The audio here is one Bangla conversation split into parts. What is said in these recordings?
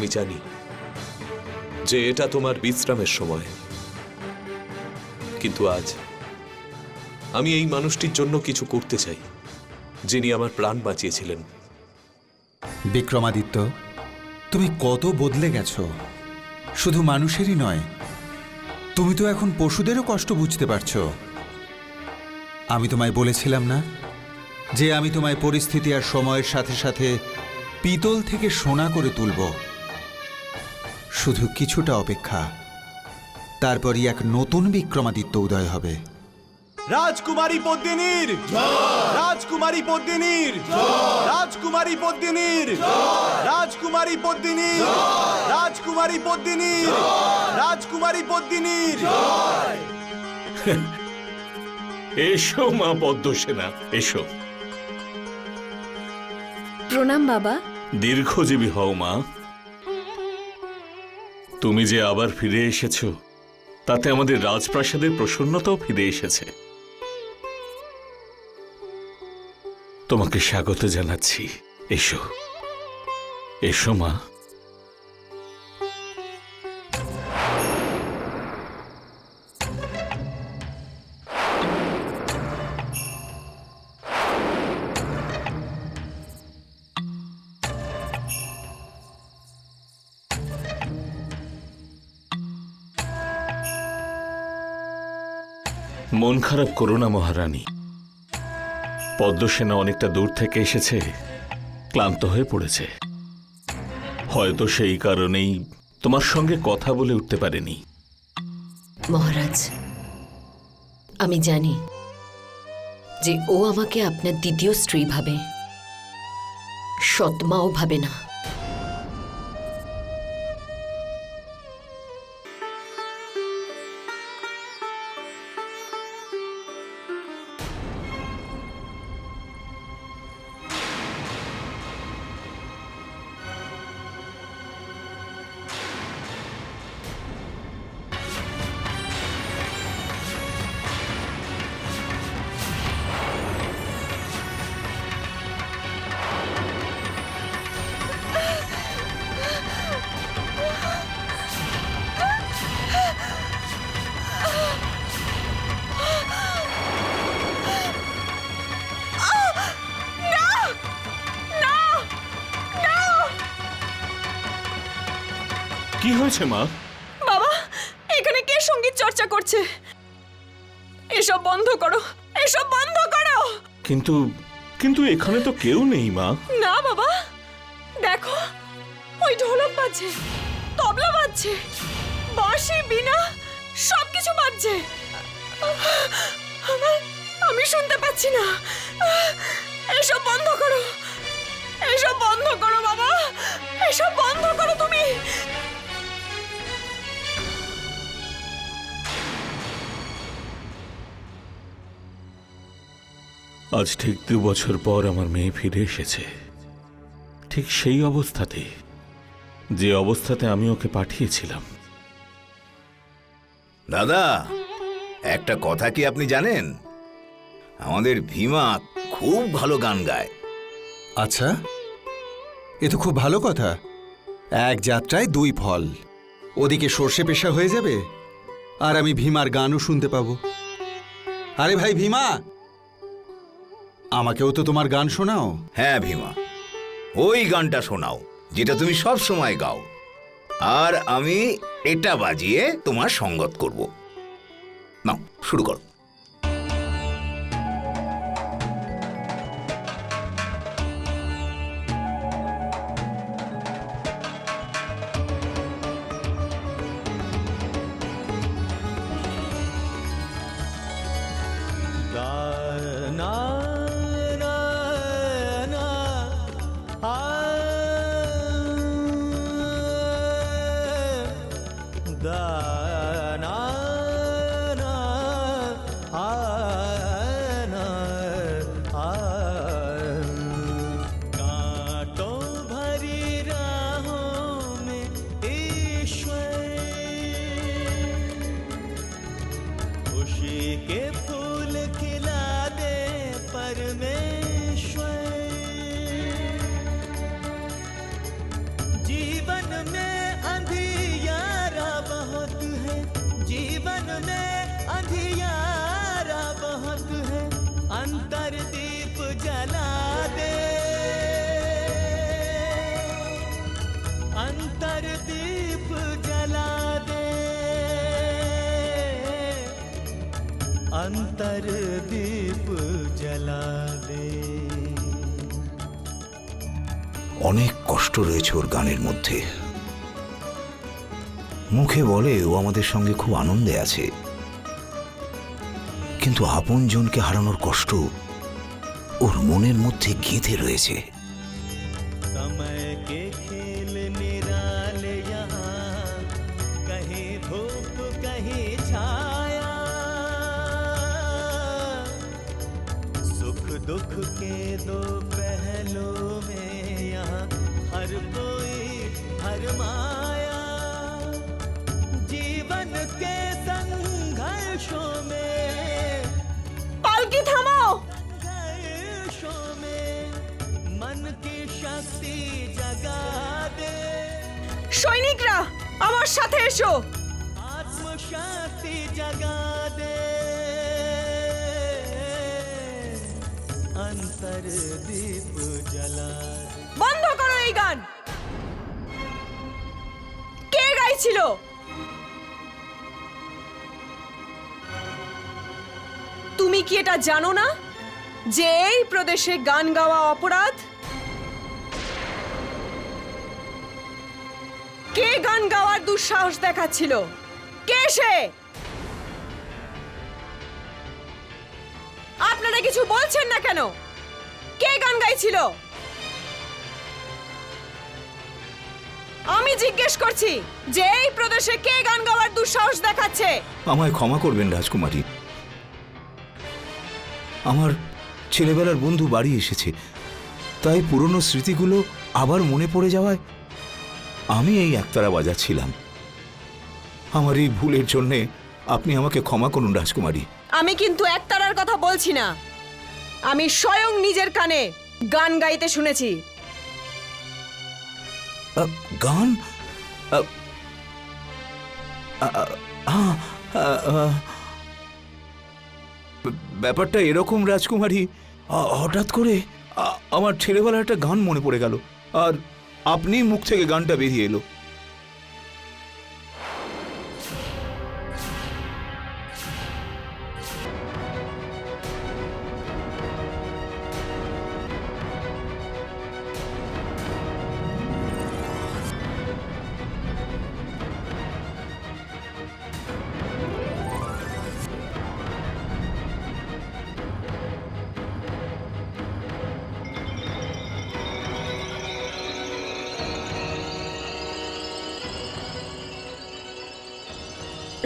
আমি জানি যে এটা তোমার বিশ্রামের সময়। কিন্তু আজ আমি এই মানুষটির জন্য কিছু করতে চাই, যিনি আমার প্রাণ বাঁচিয়েছিলেন। বিক্রমাদিত্য, তুমি কত বদলে গেছো? শুধু মানুষেরই নয়, তুমি তো এখন পশুদেরও কষ্ট বুঝতে পারছ। আমি তোমায় বলেছিলাম না যে আমি তোমায় পরিস্থিতি আর সময়ের সাথে সাথে পিতল থেকে সোনা করে তুলব। শুধু কিছুটা অপেক্ষা। তারপরই এক নতুন বিক্রমাদিত্য উদয় হবে। রাজকুমারী পদ্মিনীর। রাজকুমারী পদ্মিনীর। রাজকুমারী পদ্মিনীর। রাজকুমারী পদ্মিনীর। রাজকুমারী পদ্মিনীর। রাজকুমারী পদ্মিনীর। এসো মা পদ্মসেনা এসো। প্রণাম বাবা। দীর্ঘজীবী হও মা। তুমি যে আবার ফিরে এসেছ, তাতে আমাদের রাজপ্রাসাদের প্রসন্নতাও ফিরে এসেছে। তোমাকে স্বাগত জানাচ্ছি। এসো। এসো, মা। মন খারাপ করো না, মহারানী। পদ্মসেনা অনেকটা দূর থেকে এসেছে, ক্লান্ত হয়ে পড়েছে। হয়তো সেই কারণেই তোমার সঙ্গে কথা বলে উঠতে পারেনি। মহারাজ, আমি জানি যে ও আমাকে আপনার দ্বিতীয় স্ত্রী ভাবে। সৎমাও ভাবে না। হয়েছে মা? বাবা এখানে কে সংগীত চর্চা করছে? এসব বন্ধ করো এসব বন্ধ করো! কিন্তু কিন্তু এখানে তো কেউ নেই মা। না বাবা। দেখো ওই ঢোলক বাজছে তবলা বাজছে বাঁশি বিনা সবকিছু বাজছে। আমি শুনতে পাচ্ছি না। এসব বন্ধ করো এসব বন্ধ করো বাবা। এসব বন্ধ করো তুমি। আজ ঠিক দু বছর পর আমার মেয়ে ফিরে এসেছে। ঠিক সেই অবস্থাতে যে অবস্থাতে আমি ওকে পাঠিয়েছিলাম। দাদা একটা কথা কি আপনি জানেন? আমাদের ভীমা খুব ভালো গান গায়। আচ্ছা? এ তো খুব ভালো কথা। এক যাত্রায় দুই ফল। ওদিকে সর্ষে পেশা হয়ে যাবে আর আমি ভীমার গানও শুনতে পাবো। আরে ভাই ভীমা! আমাকেও তো তোমার গান শোনাও। হ্যাঁ ভীমা। ওই গানটা শোনাও, যেটা তুমি সব সময় গাও। আর আমি এটা বাজিয়ে তোমার সঙ্গত করব। নাও, শুরু করো। que. अंतर दीप जला दे অনেক কষ্ট রয়েছে ওর গানের মধ্যে মুখে বলে ও আমাদের সঙ্গে খুব আনন্দে আছে কিন্তু আপনজনকে হারানোর কষ্ট ওর মনের মধ্যে গেঁথে রয়েছে समय के खेल निराले यहाँ कहीं धूप कहीं दुख के दो पहलू में यहाँ हर कोई हर माया जीवन के संघर्षों में পালকি থামাও संघर्षों में मन की शक्ति जगा दे সৈনিকরা আমার সাথে এসো आत्म शक्ति जगा বন্ধ করো এই গান কে গাইছিল? তুমি কি এটা জানো না? যে এই প্রদেশে গান গাওয়া অপরাধ? কে গান গাওয়ার দুঃসাহস দেখাচ্ছিল? কে সে? আপনারা কিছু বলছেন না কেন? কে গান গাইছিল? আমি জিজ্ঞেস করছি, যে এই প্রদেশে কে গান গাওয়ার দুঃসাহস দেখাচ্ছে? আমায় ক্ষমা করবেন, রাজকুমারী। আমার ছেলেবেলার বন্ধু বাড়ি এসেছে। তাই পুরনো স্মৃতিগুলো আবার মনে পড়ে যাওয়ায় আমি এই একতারা বাজাচ্ছিলাম। আমার এই ভুলের জন্যে আপনি আমাকে ক্ষমা করুন, রাজকুমারী। আমি কিন্তু একতারার কথা বলছি না। আমি স্বয়ং নিজের কানে গান গাইতে শুনেছি। গান? ব্যাপারটা এরকম, রাজকুমারী। হঠাৎ করে আমার ছেলেবেলার একটা গান মনে পড়ে গেল। আর আপনি মুখ থেকে গানটা বেরিয়ে এলো।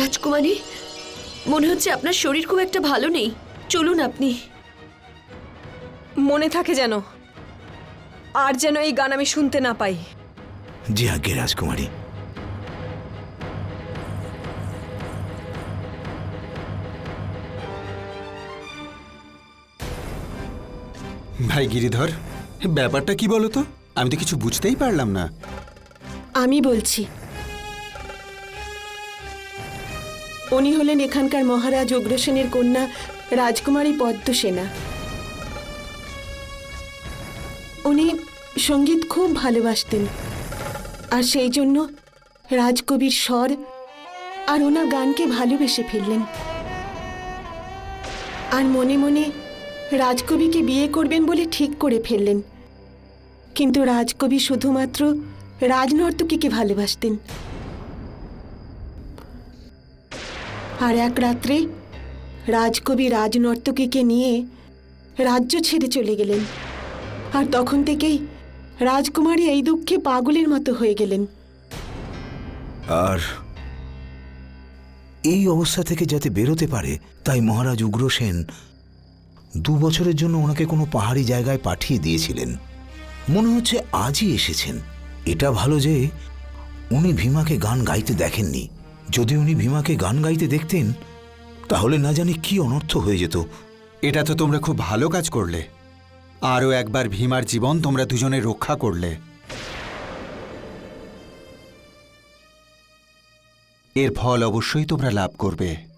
রাজকুমারী মনে হচ্ছে আপনার শরীর খুব একটা ভালো নেই। চলুন আপনি। মনে থাকে যেন আর যেন এই গান আমি শুনতে না পাই। জি আজ্ঞে রাজকুমারী। ভাই গিরিধর ব্যাপারটা কি বলো তো? আমি তো কিছু বুঝতেই পারলাম না। আমি বলছি উনি হলেন এখানকার মহারাজ অগ্রসেনের কন্যা রাজকুমারী পদ্মসেনা। উনি সংগীত খুব ভালোবাসতেন। আর সেই জন্য রাজকবির স্বর আর ওনার গানকে ভালোবেসে ফেললেন। আর মনে মনে রাজকবিকে বিয়ে করবেন বলে ঠিক করে ফেললেন। কিন্তু রাজকবি শুধুমাত্র রাজনর্তকীকে ভালোবাসতেন। আর এক রাত্রে রাজকবি রাজনর্তকীকে নিয়ে রাজ্য ছেড়ে চলে গেলেন। আর তখন থেকেই রাজকুমারী এই দুঃখে পাগলের মতো হয়ে গেলেন। আর এই অবস্থা থেকে যাতে বেরোতে পারে, তাই মহারাজ উগ্রসেন দু বছরের জন্য ওনাকে কোনো পাহাড়ি জায়গায় পাঠিয়ে দিয়েছিলেন। মনে হচ্ছে আজই এসেছেন। এটা ভালো যে উনি ভীমাকে গান গাইতে দেখেননি। যদি উনি ভীমাকে গান গাইতে দেখতেন, তাহলে না জানি কি অনর্থ হয়ে যেত। এটা তো তোমরা খুব ভালো কাজ করলে। আরও একবার ভীমার জীবন তোমরা দুজনে রক্ষা করলে। এর ফল অবশ্যই তোমরা লাভ করবে।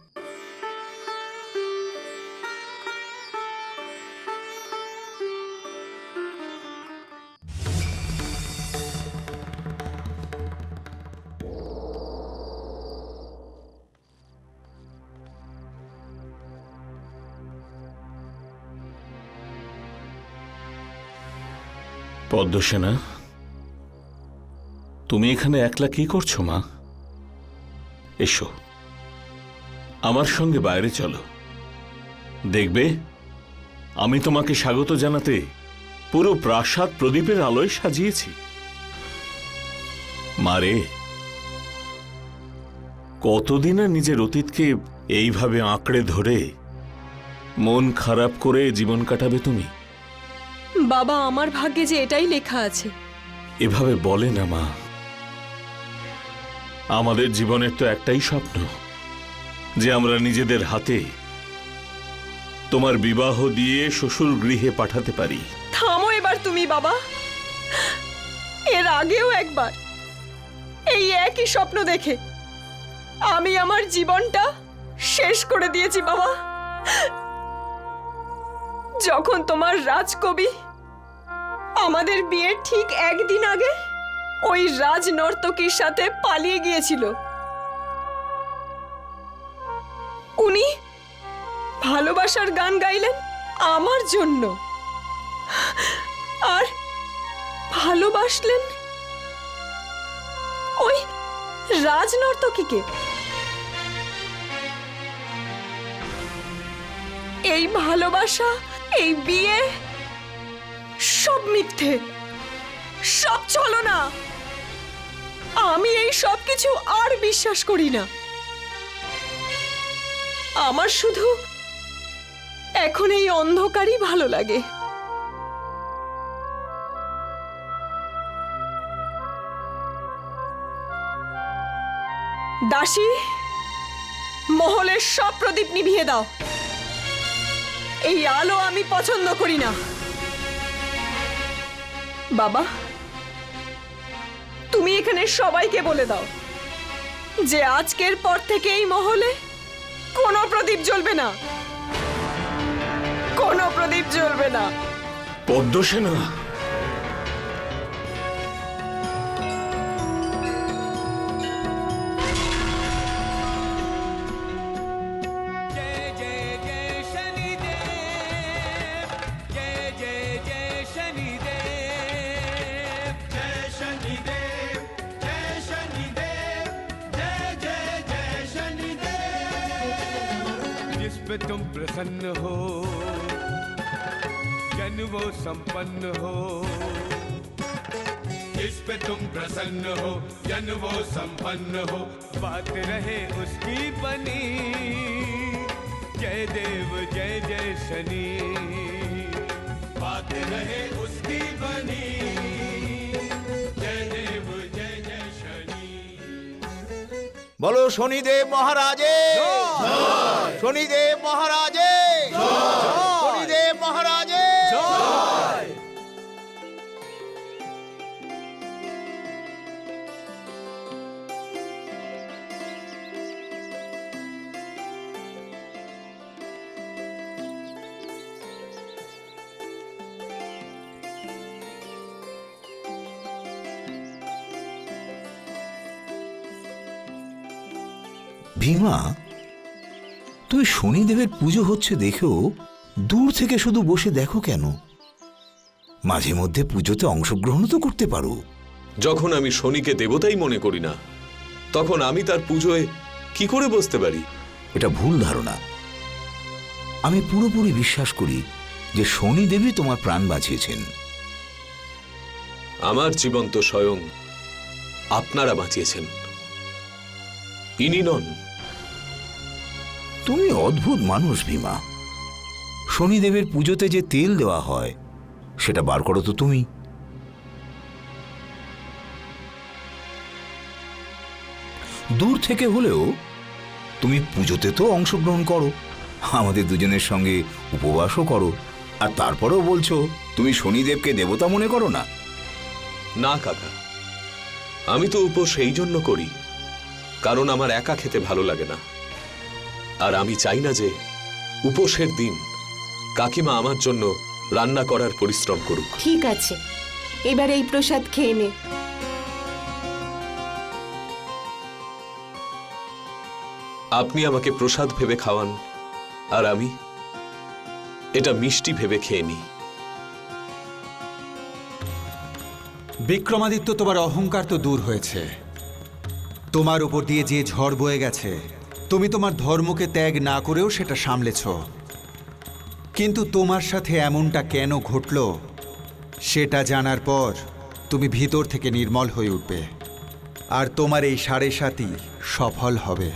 পদ্মসেনা তুমি এখানে একলা কি করছ, মা? এসো। আমার সঙ্গে বাইরে চলো। দেখবে, আমি তোমাকে স্বাগত জানাতে পুরো প্রাসাদ প্রদীপের আলোয় সাজিয়েছি। মারে কতদিন আর নিজের অতীতকে এইভাবে আঁকড়ে ধরে মন খারাপ করে জীবন কাটাবে তুমি? বাবা আমার ভাগ্যে যে এটাই লেখা আছে। এভাবে বলে না মা। আমাদের জীবনের তো একটাই স্বপ্ন যে আমরা নিজেদের হাতে তোমার বিবাহ দিয়ে শ্বশুর গৃহে পাঠাতে পারি। থামো এবার তুমি বাবা। এর আগেও একবার এই একই স্বপ্ন দেখে আমি আমার জীবনটা শেষ করে দিয়েছি বাবা। যখন তোমার রাজকবি আমাদের বিয়ের ঠিক একদিন আগে ওই রাজ নর্তকীর সাথে পালিয়ে গিয়েছিল। উনি ভালোবাসার গান গাইলেন আমার জন্য। আর ভালোবাসলেন ওই রাজ রাজনর্তকীকে। এই ভালোবাসা এই বিয়ে? সব মিথ্যে। সব চলো না। আমি এই সব কিছু আর বিশ্বাস করি না। আমার শুধু এখন এই অন্ধকারই ভালো লাগে। দাসী, মহলের সব প্রদীপ নিভিয়ে দাও। এই আলো আমি পছন্দ করি না। বাবা, তুমি এখানে সবাইকে বলে দাও যে আজকের পর থেকে এই মহলে কোনো প্রদীপ জ্বলবে না। কোনো প্রদীপ জ্বলবে না। পদ্মসেনা पे तुम प्रसन्न हो, जन वो संपन्न हो। जिस पे तुम प्रसन्न हो, जन वो संपन्न हो। बात रहे उसकी बनी, जय देव, जय जय शनि। बात रहे বলো শনিদেব মহারাজে। শনিদেব মহারাজে। শনিদেব মহারাজে ভীমা তুই শনিদেবের পুজো হচ্ছে দেখেও দূর থেকে শুধু বসে দেখো কেন? মাঝে মধ্যে পুজোতে অংশগ্রহণ তো করতে পারো। যখন আমি শনিকে দেবতাই মনে করি না তখন আমি তার পুজোয় কি করে বসতে পারি? এটা ভুল ধারণা। আমি পুরোপুরি বিশ্বাস করি যে শনিদেবই তোমার প্রাণ বাঁচিয়েছেন। আমার জীবন তো স্বয়ং আপনারা বাঁচিয়েছেন। ইনি নন। তুমি অদ্ভুত মানুষ, ভীমা। শনিদেবের পুজোতে যে তেল দেওয়া হয়, সেটা বার করো তো তুমি। দূর থেকে হলেও তুমি পুজোতে তো অংশগ্রহণ করো, আমাদের দুজনের সঙ্গে উপবাসও করো, আর তারপরেও বলছো, তুমি শনিদেবকে দেবতা মনে করো না? না, কাকা। আমি তো উপোস সেই জন্য করি, কারণ আমার একা খেতে ভালো লাগে না। আর আমি চাই না যে উপোসের দিন কাকিমা আমার জন্য রান্না করার পরিশ্রম করুক। ঠিক আছে। এবার এই প্রসাদ খেয়ে নে। আপনি আমাকে প্রসাদ ভেবে খাওয়ান আর আমি এটা মিষ্টি ভেবে খেয়ে নিই। বিক্রমাদিত্য তোমার অহংকার তো দূর হয়েছে। তোমার উপর দিয়ে যে ঝড় বয়ে গেছে তুমি তোমার ধর্মকে ত্যাগ না করেও সেটা সামলেছ। কিন্তু তোমার সাথে এমনটা কেন ঘটল, সেটা জানার পর তুমি ভিতর থেকে নির্মল হয়ে উঠবে, আর তোমার এই সাড়ে সাতই সফল হবে।